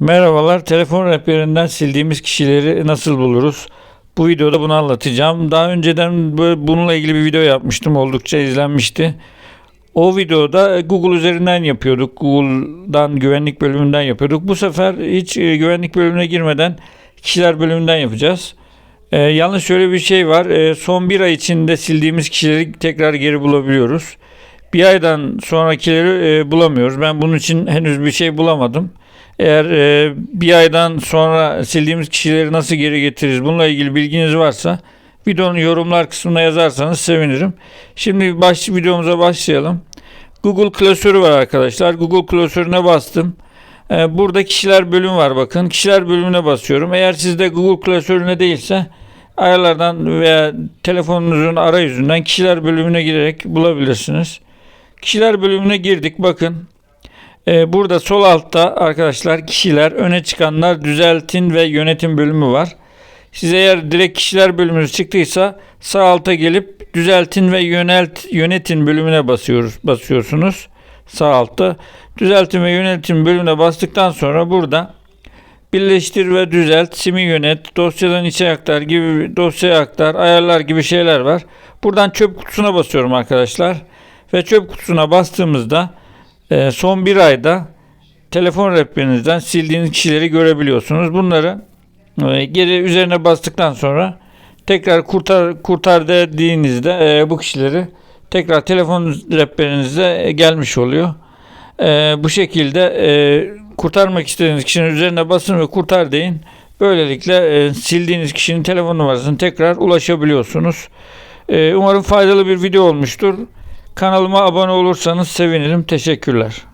Merhabalar, telefon rehberinden sildiğimiz kişileri nasıl buluruz? Bu videoda bunu anlatacağım. Daha önceden bununla ilgili bir video yapmıştım. Oldukça izlenmişti. O videoda Google üzerinden yapıyorduk. Google'dan güvenlik bölümünden yapıyorduk. Bu sefer hiç e, güvenlik bölümüne girmeden kişiler bölümünden yapacağız. E, yalnız şöyle bir şey var. E, son bir ay içinde sildiğimiz kişileri tekrar geri bulabiliyoruz. Bir aydan sonrakileri e, bulamıyoruz. Ben bunun için henüz bir şey bulamadım. Eğer e, bir aydan sonra sildiğimiz kişileri nasıl geri getiririz bununla ilgili bilginiz varsa videonun yorumlar kısmına yazarsanız sevinirim. Şimdi baş, videomuza başlayalım. Google klasörü var arkadaşlar. Google klasörüne bastım. E, burada kişiler bölüm var bakın. Kişiler bölümüne basıyorum. Eğer sizde Google klasörüne değilse ayarlardan veya telefonunuzun arayüzünden kişiler bölümüne girerek bulabilirsiniz. Kişiler bölümüne girdik bakın. Ee, burada sol altta arkadaşlar kişiler, öne çıkanlar, düzeltin ve yönetim bölümü var. Siz eğer direkt kişiler bölümünüz çıktıysa sağ alta gelip düzeltin ve yönelt yönetin bölümüne basıyoruz basıyorsunuz. Sağ altta düzeltin ve yönetim bölümüne bastıktan sonra burada birleştir ve düzelt, simi yönet, dosyadan içe aktar gibi dosyaya aktar, ayarlar gibi şeyler var. Buradan çöp kutusuna basıyorum arkadaşlar. Ve çöp kutusuna bastığımızda e, son bir ayda telefon rehberinizden sildiğiniz kişileri görebiliyorsunuz. Bunları e, geri üzerine bastıktan sonra tekrar kurtar kurtar dediğinizde e, bu kişileri tekrar telefon rehberinize gelmiş oluyor. E, bu şekilde e, kurtarmak istediğiniz kişinin üzerine basın ve kurtar deyin. Böylelikle e, sildiğiniz kişinin telefon numarasını tekrar ulaşabiliyorsunuz. E, umarım faydalı bir video olmuştur. Kanalıma abone olursanız sevinirim. Teşekkürler.